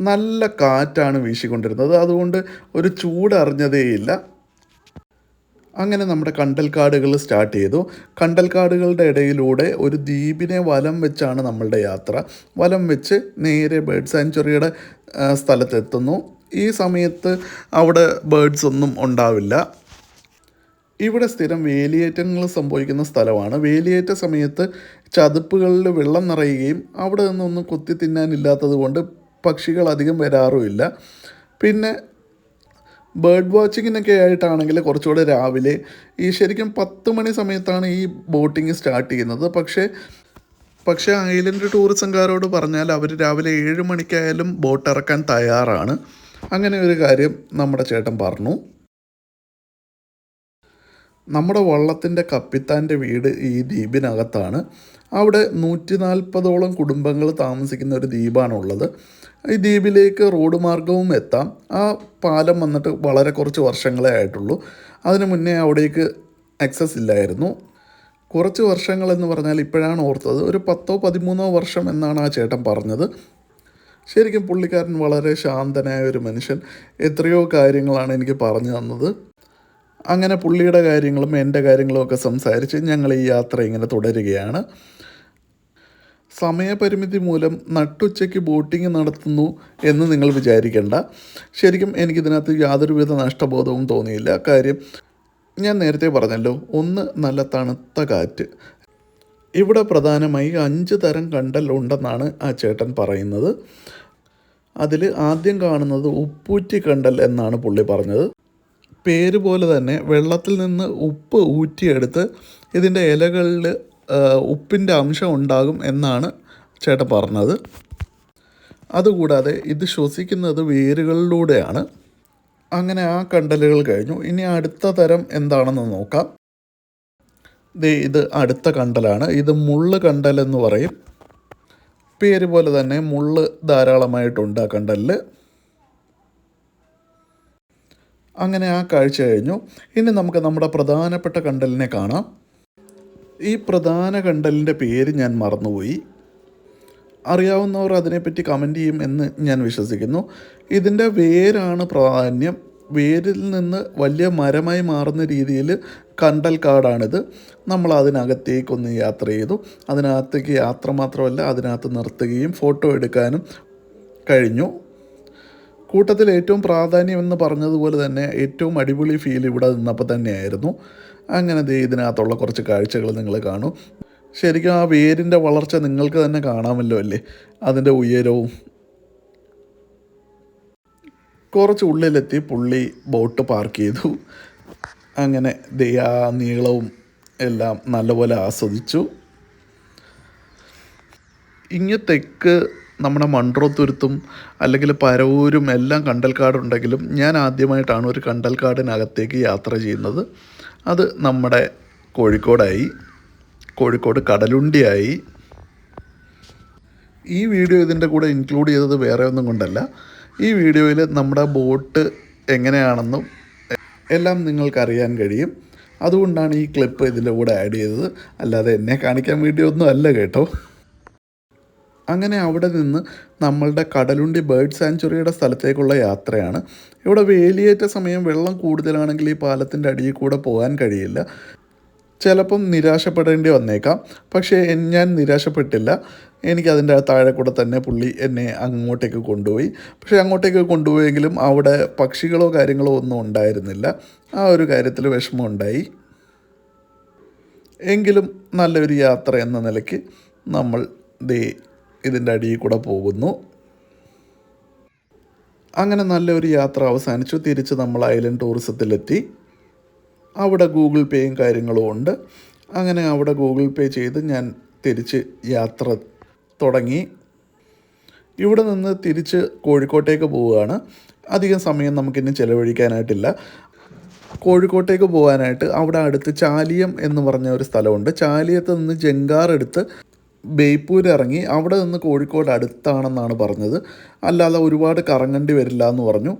നല്ല കാറ്റാണ് വീശിക്കൊണ്ടിരുന്നത്. അതുകൊണ്ട് ഒരു ചൂടറിഞ്ഞതേയില്ല. അങ്ങനെ നമ്മുടെ കണ്ടൽ കണ്ടൽക്കാടുകൾ സ്റ്റാർട്ട് ചെയ്തു. കണ്ടൽക്കാടുകളുടെ ഇടയിലൂടെ ഒരു ദ്വീപിനെ വലം വെച്ചാണ് നമ്മളുടെ യാത്ര. വലം വെച്ച് നേരെ ബേർഡ് സാങ്ച്വറിയുടെ ആ, സ്ഥലത്തെത്തുന്നു. ഈ സമയത്ത് അവിടെ ബേർഡ്സ് ഒന്നും ഉണ്ടാവില്ല. ഇവിടെ സ്ഥിരം വേലിയേറ്റങ്ങൾ സംഭവിക്കുന്ന സ്ഥലമാണ്. വേലിയേറ്റ സമയത്ത് ചതുപ്പുകളിൽ വെള്ളം നിറയുകയും അവിടെ നിന്നൊന്നും കൊത്തി തിന്നാനില്ലാത്തത് കൊണ്ട് പക്ഷികൾ അധികം വരാറുമില്ല. പിന്നെ ബേർഡ് വാച്ചിങ്ങിനൊക്കെ ആയിട്ടാണെങ്കിൽ കുറച്ചുകൂടെ രാവിലെ ഈ ശരിക്കും പത്ത് മണി സമയത്താണ് ഈ ബോട്ടിങ് സ്റ്റാർട്ട് ചെയ്യുന്നത്. പക്ഷേ പക്ഷേ ഐലൻഡ് ടൂറിസംകാരോട് പറഞ്ഞാൽ അവർ രാവിലെ ഏഴ് മണിക്കായാലും ബോട്ട് ഇറക്കാൻ തയ്യാറാണ്. അങ്ങനെ ഒരു കാര്യം നമ്മുടെ ചേട്ടൻ പറഞ്ഞു. നമ്മുടെ വള്ളത്തിന്റെ കപ്പിത്താന്റെ വീട് ഈ ദ്വീപിനകത്താണ്. അവിടെ നൂറ്റി നാൽപ്പതോളം കുടുംബങ്ങൾ താമസിക്കുന്ന ഒരു ദ്വീപാണുള്ളത്. ഈ ദ്വീപിലേക്ക് റോഡ് മാർഗവും എത്താം. ആ പാലം വന്നിട്ട് വളരെ കുറച്ച് വർഷങ്ങളേ ആയിട്ടുള്ളൂ. അതിനു മുന്നേ അവിടേക്ക് ആക്സസ് ഇല്ലായിരുന്നു. കുറച്ച് വർഷങ്ങളെന്ന് പറഞ്ഞാൽ ഇപ്പോഴാണ് ഓർത്തത്. ഒരു പത്തോ പതിമൂന്നോ വർഷം എന്നാണ് ആ ചേട്ടൻ പറഞ്ഞത്. ശരിക്കും പുള്ളിക്കാരൻ വളരെ ശാന്തനായ ഒരു മനുഷ്യൻ. എത്രയോ കാര്യങ്ങളാണ് എനിക്ക് പറഞ്ഞു തന്നത്. അങ്ങനെ പുള്ളിയുടെ കാര്യങ്ങളും എന്റെ കാര്യങ്ങളും ഒക്കെ സംസാരിച്ച് ഞങ്ങൾ ഈ യാത്ര ഇങ്ങനെ തുടരുകയാണ്. സമയപരിമിതി മൂലം നട്ടുച്ചയ്ക്ക് ബോട്ടിംഗ് നടത്തുന്നു എന്ന് നിങ്ങൾ വിചാരിക്കേണ്ട. ശരിക്കും എനിക്കിതിനകത്ത് യാതൊരുവിധ നഷ്ടബോധവും തോന്നിയില്ല. കാര്യം ഞാൻ നേരത്തെ പറഞ്ഞല്ലോ ഒന്ന് നല്ല തണുത്ത കാറ്റ്. ഇവിടെ പ്രധാനമായി അഞ്ച് തരം കണ്ടൽ ഉണ്ടെന്നാണ് ആ ചേട്ടൻ പറയുന്നത്. അതിൽ ആദ്യം കാണുന്നത് ഉപ്പൂറ്റി കണ്ടൽ എന്നാണ് പുള്ളി പറഞ്ഞത്. പേര് പോലെ തന്നെ വെള്ളത്തിൽ നിന്ന് ഉപ്പ് ഊറ്റിയെടുത്ത് ഇതിന്റെ ഇലകളിൽ ഉപ്പിന്റെ അംശം ഉണ്ടാകും എന്നാണ് ചേട്ടൻ പറഞ്ഞത്. അതുകൂടാതെ ഇത് ശ്വസിക്കുന്നത് വേരുകളിലൂടെയാണ്. അങ്ങനെ ആ കണ്ടലുകൾ കഴിഞ്ഞു. ഇനി അടുത്ത തരം എന്താണെന്ന് നോക്കാം. ദേ ഇത് അടുത്ത കണ്ടലാണ്. ഇത് മുള്ള് കണ്ടൽ എന്ന് പറയും. പേര് പോലെ തന്നെ മുള്ള് ധാരാളമായിട്ടുണ്ട് ആ കണ്ടലിൽ അങ്ങനെ ആ കാഴ്ച കഴിഞ്ഞു. ഇനി നമുക്ക് നമ്മുടെ പ്രധാനപ്പെട്ട കണ്ടലിനെ കാണാം. ഈ പ്രധാന കണ്ടലിന്റെ പേര് ഞാൻ മറന്നുപോയി. അറിയാവുന്നവർ അതിനെപ്പറ്റി കമന്റ് ചെയ്യും എന്ന് ഞാൻ വിശ്വസിക്കുന്നു. ഇതിന്റെ വേരാണ് പ്രാധാന്യം. വേരിൽ നിന്ന് വലിയ മരമായി മാറുന്ന രീതിയിൽ കണ്ടൽ കാടാണിത്. നമ്മൾ അതിനകത്തേക്കൊന്ന് യാത്ര ചെയ്തു. അതിനകത്തേക്ക് യാത്ര മാത്രമല്ല അതിനകത്ത് നിർത്തുകയും ഫോട്ടോ എടുക്കാനും കഴിഞ്ഞു. കൂട്ടത്തിൽ ഏറ്റവും പ്രാധാന്യം എന്ന് പറഞ്ഞതുപോലെ തന്നെ ഏറ്റവും അടിപൊളി ഫീൽ ഇവിടെ നിന്നപ്പോൾ തന്നെയായിരുന്നു. അങ്ങനെ ഇതിനകത്തുള്ള കുറച്ച് കാഴ്ചകൾ നിങ്ങൾ കാണും. ശരിക്കും ആ വേരിന്റെ വളർച്ച നിങ്ങൾക്ക് തന്നെ കാണാമല്ലോ അല്ലേ? അതിന്റെ ഉയരവും. കുറച്ച് ഉള്ളിലെത്തി പുള്ളി ബോട്ട് പാർക്ക് ചെയ്തു. അങ്ങനെ ദയാ നീളവും എല്ലാം നല്ലപോലെ ആസ്വദിച്ചു. ഇങ്ങ് തെക്ക് നമ്മുടെ മൺട്രോത്തുരുത്തും അല്ലെങ്കിൽ പരവൂരും എല്ലാം കണ്ടൽക്കാടുണ്ടെങ്കിലും ഞാൻ ആദ്യമായിട്ടാണ് ഒരു കണ്ടൽക്കാടിനകത്തേക്ക് യാത്ര ചെയ്യുന്നത്. അത് നമ്മുടെ കോഴിക്കോടായി കോഴിക്കോട് കടലുണ്ടിയായി. ഈ വീഡിയോ ഇതിന്റെ കൂടെ ഇൻക്ലൂഡ് ചെയ്തത് വേറെ ഒന്നും കൊണ്ടല്ല. ഈ വീഡിയോയിൽ നമ്മുടെ ബോട്ട് എങ്ങനെയാണെന്നും എല്ലാം നിങ്ങൾക്കറിയാൻ കഴിയും. അതുകൊണ്ടാണ് ഈ ക്ലിപ്പ് ഇതിന്റെ കൂടെ ആഡ് ചെയ്തത്. അല്ലാതെ എന്നെ കാണിക്കാൻ വേണ്ടി ഒന്നും അല്ല കേട്ടോ. അങ്ങനെ അവിടെ നിന്ന് നമ്മളുടെ കടലുണ്ടി ബേർഡ് സാങ്ച്വറിയുടെ സ്ഥലത്തേക്കുള്ള യാത്രയാണ്. ഇവിടെ വേലിയേറ്റ സമയം വെള്ളം കൂടുതലാണെങ്കിൽ ഈ പാലത്തിന്റെ അടിയിൽ കൂടെ പോകാൻ കഴിയില്ല. ചിലപ്പം നിരാശപ്പെടേണ്ടി വന്നേക്കാം. പക്ഷേ ഞാൻ നിരാശപ്പെട്ടില്ല. എനിക്ക് അതിന്റെ താഴെ കൂടെ തന്നെ പുള്ളി എന്നെ അങ്ങോട്ടേക്ക് കൊണ്ടുപോയി. പക്ഷേ അങ്ങോട്ടേക്ക് കൊണ്ടുപോയെങ്കിലും അവിടെ പക്ഷികളോ കാര്യങ്ങളോ ഒന്നും ഉണ്ടായിരുന്നില്ല. ആ ഒരു കാര്യത്തിൽ വിഷമമുണ്ടായി. എങ്കിലും നല്ലൊരു യാത്ര എന്ന നിലയ്ക്ക് നമ്മൾ ദേ ഇതിന്റെ അടിയിൽ കൂടെ പോകുന്നു. അങ്ങനെ നല്ലൊരു യാത്ര അവസാനിച്ചു. തിരിച്ച് നമ്മൾ ഐലൻഡ് ടൂറിസത്തിലെത്തി. അവിടെ ഗൂഗിൾ പേയും കാര്യങ്ങളും ഉണ്ട്. അങ്ങനെ അവിടെ ഗൂഗിൾ പേ ചെയ്ത് ഞാൻ തിരിച്ച് യാത്ര തുടങ്ങി. ഇവിടെ നിന്ന് തിരിച്ച് കോഴിക്കോട്ടേക്ക് പോവുകയാണ്. അധികം സമയം നമുക്കിനി ചിലവഴിക്കാനായിട്ടില്ല. കോഴിക്കോട്ടേക്ക് പോകാനായിട്ട് അവിടെ അടുത്ത് ചാലിയം എന്ന് പറഞ്ഞ ഒരു സ്ഥലമുണ്ട്. ചാലിയത്ത് നിന്ന് ജങ്കാർ എടുത്ത് ബേപ്പൂർ ഇറങ്ങി അവിടെ നിന്ന് കോഴിക്കോട് അടുത്താണെന്നാണ് പറഞ്ഞത്. അല്ലാതെ ഒരുപാട് കറങ്ങേണ്ടി വരില്ല എന്ന് പറഞ്ഞു.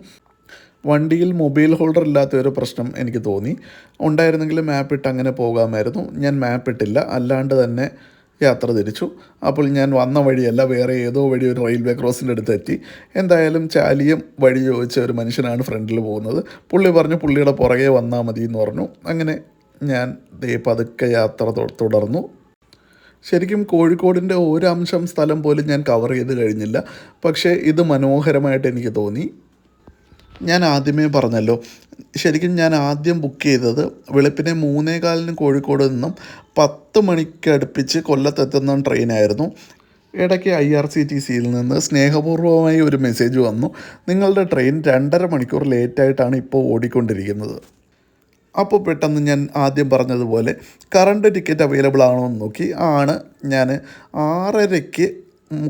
വണ്ടിയിൽ മൊബൈൽ ഹോൾഡർ ഇല്ലാത്ത ഒരു പ്രശ്നം എനിക്ക് തോന്നി. ഉണ്ടായിരുന്നെങ്കിൽ മാപ്പ് ഇട്ട് അങ്ങനെ പോകാമായിരുന്നു. ഞാൻ മാപ്പ് ഇട്ടില്ല. അല്ലാണ്ട് തന്നെ യാത്ര തിരിച്ചു. അപ്പോൾ ഞാൻ വന്ന വഴിയല്ല വേറെ ഏതോ വഴി ഒരു റെയിൽവേ ക്രോസിന്റെ അടുത്ത് എത്തി. എന്തായാലും ചാലിയം വഴി ചോദിച്ച ഒരു മനുഷ്യനാണ് ഫ്രണ്ടിൽ പോകുന്നത്. പുള്ളി പറഞ്ഞു പുള്ളിയുടെ പുറകെ വന്നാൽ മതി എന്ന് പറഞ്ഞു. അങ്ങനെ ഞാൻ പതുക്കെ യാത്ര തുടർന്നു. ശരിക്കും കോഴിക്കോടിന്റെ ഒരംശം സ്ഥലം പോലും ഞാൻ കവർ ചെയ്ത് കഴിഞ്ഞില്ല. പക്ഷേ ഇത് മനോഹരമായിട്ട് എനിക്ക് തോന്നി. ഞാൻ ആദ്യമേ പറഞ്ഞല്ലോ ശരിക്കും ഞാൻ ആദ്യം ബുക്ക് ചെയ്തത് വെളുപ്പിനെ മൂന്നേ കാലിന് കോഴിക്കോട് നിന്നും പത്ത് മണിക്ക് അടുപ്പിച്ച് കൊല്ലത്തെത്തുന്ന ട്രെയിനായിരുന്നു ഇടയ്ക്ക് ഐ ആർ സി ടി സിയിൽ നിന്ന് സ്നേഹപൂർവമായി ഒരു മെസ്സേജ് വന്നു. നിങ്ങളുടെ ട്രെയിൻ രണ്ടര മണിക്കൂർ ലേറ്റായിട്ടാണ് ഇപ്പോൾ ഓടിക്കൊണ്ടിരിക്കുന്നത്. അപ്പോൾ പെട്ടെന്ന് ഞാൻ ആദ്യം പറഞ്ഞതുപോലെ കറണ്ട് ടിക്കറ്റ് അവൈലബിൾ ആണോ എന്ന് നോക്കി. ആണ് ഞാൻ ആറരയ്ക്ക്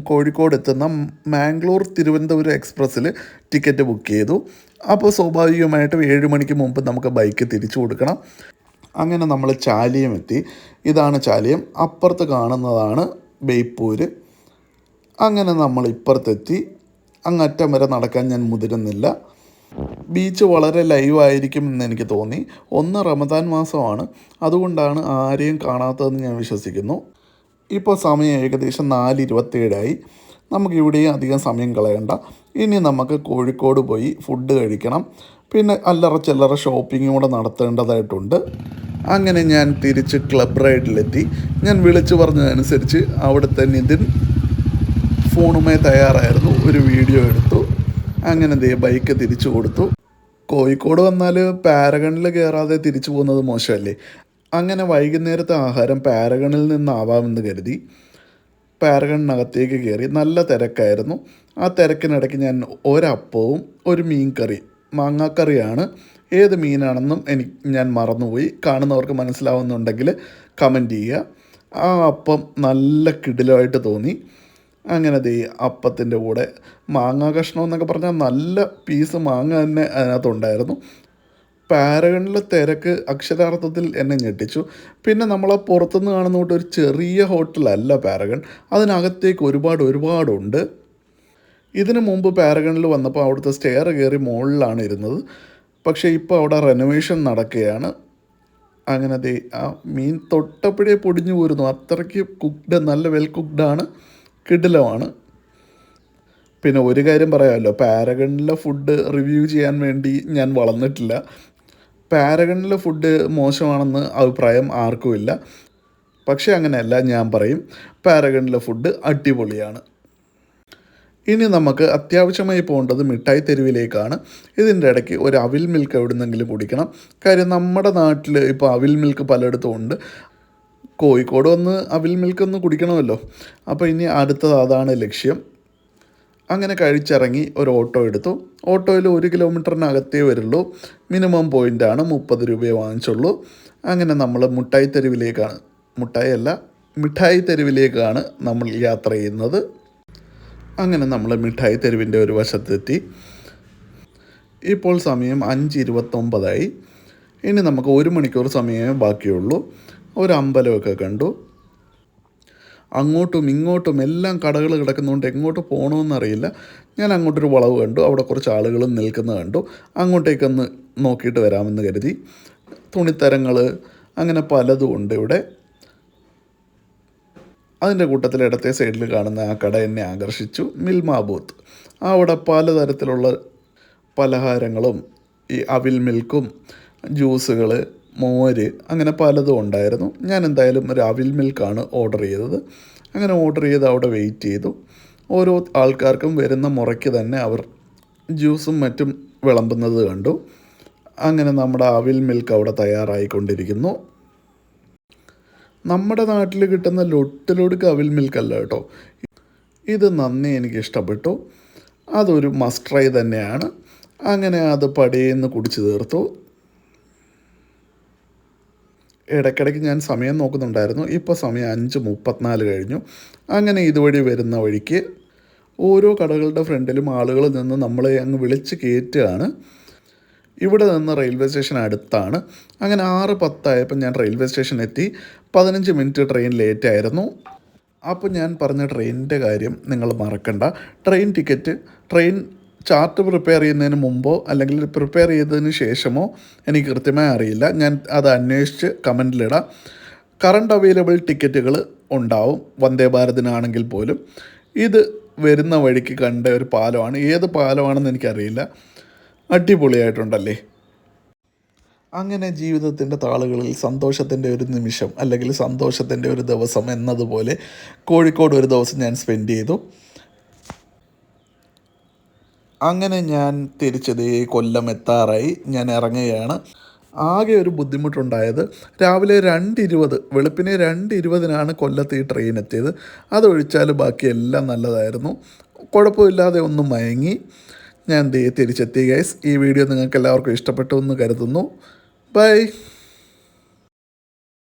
കോഴിക്കോട് എത്തുന്ന മാംഗ്ലൂർ തിരുവനന്തപുരം എക്സ്പ്രസ്സിൽ ടിക്കറ്റ് ബുക്ക് ചെയ്തു. അപ്പോൾ സ്വാഭാവികമായിട്ടും ഏഴ് മണിക്ക് മുമ്പ് നമുക്ക് ബൈക്ക് തിരിച്ചു കൊടുക്കണം. അങ്ങനെ നമ്മൾ ചാലിയം എത്തി. ഇതാണ് ചാലിയം. അപ്പുറത്ത് കാണുന്നതാണ് ബേപ്പൂര് അങ്ങനെ നമ്മൾ ഇപ്പുറത്തെത്തി. അങ്ങറ്റം വരെ നടക്കാൻ ഞാൻ മുതിരുന്നില്ല. ബീച്ച് വളരെ ലൈവ് ആയിരിക്കും എന്ന് എനിക്ക് തോന്നി. ഒന്ന് റമദാൻ മാസമാണ്. അതുകൊണ്ടാണ് ആരെയും കാണാത്തതെന്ന് ഞാൻ വിശ്വസിക്കുന്നു. ഇപ്പോൾ സമയം ഏകദേശം നാല് ഇരുപത്തേഴായി നമുക്ക് ഇവിടെയും അധികം സമയം കളയണ്ട. ഇനി നമുക്ക് കോഴിക്കോട് പോയി ഫുഡ് കഴിക്കണം. പിന്നെ അല്ലറ ചില്ലറ ഷോപ്പിങ്ങും കൂടെ നടത്തേണ്ടതായിട്ടുണ്ട്. അങ്ങനെ ഞാൻ തിരിച്ച് ക്ലബ് റൈഡിലെത്തി ഞാൻ വിളിച്ചു പറഞ്ഞതനുസരിച്ച് അവിടുത്തെ നിതിൻ ഫോണുമായി തയ്യാറായിരുന്നു. ഒരു വീഡിയോ എടുത്തു. അങ്ങനെ ദേ ബൈക്ക് തിരിച്ചു കൊടുത്തു. കോഴിക്കോട് വന്നാൽ പാരഗണിൽ കയറാതെ തിരിച്ചു പോകുന്നത് മോശമല്ലേ? അങ്ങനെ വൈകുന്നേരത്തെ ആഹാരം പാരഗണിൽ നിന്നാവാമെന്ന് കരുതി. പാരഗണിനകത്തേക്ക് കയറി നല്ല തിരക്കായിരുന്നു. ആ തിരക്കിനിടയ്ക്ക് ഞാൻ ഒരപ്പവും ഒരു മീൻ കറി മാങ്ങാക്കറിയാണ്. ഏത് മീനാണെന്നും എനിക്ക് ഞാൻ മറന്നുപോയി. കാണുന്നവർക്ക് മനസ്സിലാവുന്നുണ്ടെങ്കിൽ കമന്റ് ചെയ്യുക. ആ അപ്പം നല്ല കിടിലമായിട്ട് തോന്നി. അങ്ങനെ ദേ അപ്പത്തിന്റെ കൂടെ മാങ്ങ കഷ്ണം എന്നൊക്കെ പറഞ്ഞാൽ നല്ല പീസ് മാങ്ങ തന്നെ അതിനകത്തുണ്ടായിരുന്നു. പാരഗണിലെ തിരക്ക് അക്ഷരാർത്ഥത്തിൽ എന്നെ ഞെട്ടിച്ചു. പിന്നെ നമ്മൾ പുറത്തുനിന്ന് കാണുന്ന കൂട്ട് ഒരു ചെറിയ ഹോട്ടലല്ല പാരഗൺ. അതിനകത്തേക്ക് ഒരുപാട് ഒരുപാടുണ്ട്. ഇതിനു മുമ്പ് പാരഗണിൽ വന്നപ്പോൾ അവിടുത്തെ സ്റ്റെയർ കയറി മുകളിലാണ് ഇരുന്നത്. പക്ഷേ ഇപ്പോൾ അവിടെ റെനോവേഷൻ നടക്കുകയാണ്. അങ്ങനെ ആ മീൻ തൊട്ടപ്പോഴേ പൊടിഞ്ഞു പോരുന്നു. അത്രയ്ക്ക് കുക്ക്ഡ് നല്ല വെൽ കുക്ക്ഡാണ് കിടിലമാണ്. പിന്നെ ഒരു കാര്യം പറയാമല്ലോ പാരഗണിലെ ഫുഡ് റിവ്യൂ ചെയ്യാൻ വേണ്ടി ഞാൻ വളർന്നിട്ടില്ല. പാരഗണിലെ ഫുഡ് മോശമാണെന്ന് അഭിപ്രായം ആർക്കുമില്ല പക്ഷേ അങ്ങനെയല്ല ഞാൻ പറയും പാരഗണിലെ ഫുഡ് അടിപൊളിയാണ്. ഇനി നമുക്ക് അത്യാവശ്യമായി പോകേണ്ടത് മിഠായി തെരുവിലേക്കാണ്. ഇതിന്റെ ഇടയ്ക്ക് ഒരു അവിൽ മിൽക്ക് എവിടുന്നെങ്കിലും കുടിക്കണം. കാര്യം നമ്മുടെ നാട്ടിൽ ഇപ്പോൾ അവിൽ മിൽക്ക് പലയിടത്തും ഉണ്ട്. കോഴിക്കോട് വന്ന് അവിൽ മിൽക്ക് ഒന്ന് കുടിക്കണമല്ലോ. അപ്പോൾ ഇനി അടുത്തത് അതാണ് ലക്ഷ്യം. അങ്ങനെ കഴിച്ചിറങ്ങി ഒരു ഓട്ടോ എടുത്തു. ഓട്ടോയിൽ ഒരു കിലോമീറ്ററിനകത്തേ വരുള്ളൂ. മിനിമം പോയിന്റാണ് മുപ്പത് രൂപയെ വാങ്ങിച്ചുള്ളൂ. അങ്ങനെ നമ്മൾ മുട്ടായി തെരുവിലേക്കാണ് മുട്ടായി അല്ല മിഠായി തെരുവിലേക്കാണ് നമ്മൾ യാത്ര ചെയ്യുന്നത്. അങ്ങനെ നമ്മൾ മിഠായി തെരുവിന്റെ ഒരു വശത്തെത്തി. ഇപ്പോൾ സമയം അഞ്ച് ഇരുപത്തൊമ്പതായി. ഇനി നമുക്ക് ഒരു മണിക്കൂർ സമയമേ ബാക്കിയുള്ളൂ. ഒരു അമ്പലമൊക്കെ കണ്ടു. അങ്ങോട്ടും ഇങ്ങോട്ടും എല്ലാം കടകൾ കിടക്കുന്നതുകൊണ്ട് എങ്ങോട്ട് പോകണമെന്നറിയില്ല ഞാൻ അങ്ങോട്ടൊരു വളവ് കണ്ടു. അവിടെ കുറച്ച് ആളുകളും നിൽക്കുന്നത് കണ്ടു. അങ്ങോട്ടേക്കൊന്ന് നോക്കിയിട്ട് വരാമെന്ന് കരുതി. തുണിത്തരങ്ങൾ അങ്ങനെ പലതും ഉണ്ട് ഇവിടെ. അതിന്റെ കൂട്ടത്തിൽ ഇടത്തെ സൈഡിൽ കാണുന്ന ആ കട എന്നെ ആകർഷിച്ചു. മിൽമാബൂത്ത് അവിടെ പലതരത്തിലുള്ള പലഹാരങ്ങളും ഈ അവിൽ മിൽക്കും ജ്യൂസുകൾ മോര് അങ്ങനെ പലതും ഉണ്ടായിരുന്നു. ഞാൻ എന്തായാലും ഒരു അവിൽ മിൽക്കാണ് ഓർഡർ ചെയ്തത്. അങ്ങനെ ഓർഡർ ചെയ്ത് അവിടെ വെയിറ്റ് ചെയ്തു. ഓരോ ആൾക്കാർക്കും വരുന്ന മുറയ്ക്ക് തന്നെ അവർ ജ്യൂസും മറ്റും വിളമ്പുന്നത് കണ്ടു. അങ്ങനെ നമ്മുടെ അവിൽ മിൽക്ക് അവിടെ തയ്യാറായിക്കൊണ്ടിരിക്കുന്നു. നമ്മുടെ നാട്ടിൽ കിട്ടുന്ന ലൊട്ടിലൊടുക്ക് അവിൽ മിൽക്കല്ല കേട്ടോ. ഇത് നന്ദി എനിക്ക് ഇഷ്ടപ്പെട്ടു. അതൊരു മസ്റ്റ് ട്രൈ തന്നെയാണ്. അങ്ങനെ അത് പടിയെന്ന് കുടിച്ചു തീർത്തു. ഇടയ്ക്കിടയ്ക്ക് ഞാൻ സമയം നോക്കുന്നുണ്ടായിരുന്നു. ഇപ്പോൾ സമയം അഞ്ച് മുപ്പത്തിനാല് കഴിഞ്ഞു. അങ്ങനെ ഇതുവഴി വരുന്ന വഴിക്ക് ഓരോ കടകളുടെ ഫ്രണ്ടിലും ആളുകൾ നിന്ന് നമ്മളെ അങ്ങ് വിളിച്ച് കയറ്റുകയാണ്. ഇവിടെ നിന്ന് റെയിൽവേ സ്റ്റേഷൻ അടുത്താണ്. അങ്ങനെ ആറ് പത്തായപ്പോൾ ഞാൻ റെയിൽവേ സ്റ്റേഷൻ എത്തി. പതിനഞ്ച് മിനിറ്റ് ട്രെയിൻ ലേറ്റ് ആയിരുന്നു. അപ്പോൾ ഞാൻ പറഞ്ഞ ട്രെയിനിന്റെ കാര്യം നിങ്ങൾ മറക്കണ്ട. Train ticket train chart prepare ചെയ്യുന്നതിന് മുമ്പോ അല്ലെങ്കിൽ പ്രിപ്പയർ ചെയ്തതിന് ശേഷമോ എനിക്ക് കൃത്യമായി അറിയില്ല. ഞാൻ അത് അന്വേഷിച്ച് കമന്റിലിടാം കറണ്ട് അവൈലബിൾ ടിക്കറ്റുകൾ ഉണ്ടാവും. വന്ദേ ഭാരതിനാണെങ്കിൽ പോലും. ഇത് വരുന്ന വഴിക്ക് കണ്ട ഒരു പാലമാണ്. ഏത് പാലമാണെന്ന് എനിക്കറിയില്ല. അടിപൊളിയായിട്ടുണ്ടല്ലേ? അങ്ങനെ ജീവിതത്തിന്റെ താളുകളിൽ സന്തോഷത്തിന്റെ ഒരു നിമിഷം അല്ലെങ്കിൽ സന്തോഷത്തിന്റെ ഒരു ദിവസം എന്നതുപോലെ കോഴിക്കോട് ഒരു ദിവസം ഞാൻ സ്പെൻഡ് ചെയ്തു. അങ്ങനെ ഞാൻ തിരിച്ചത് കൊല്ലം എത്താറായി. ഞാൻ ഇറങ്ങുകയാണ്. ആകെ ഒരു ബുദ്ധിമുട്ടുണ്ടായത് രാവിലെ രണ്ട് ഇരുപത് വെളുപ്പിനെ രണ്ട് ഇരുപതിനാണ് കൊല്ലത്ത് ഈ ട്രെയിൻ എത്തിയത്. അതൊഴിച്ചാൽ ബാക്കി എല്ലാം നല്ലതായിരുന്നു. കുഴപ്പമില്ലാതെ ഒന്ന് മയങ്ങി ഞാൻ തിരിച്ചെത്തി ഗൈസ് ഈ വീഡിയോ നിങ്ങൾക്ക് എല്ലാവർക്കും ഇഷ്ടപ്പെട്ടു എന്ന് കരുതുന്നു. ബൈ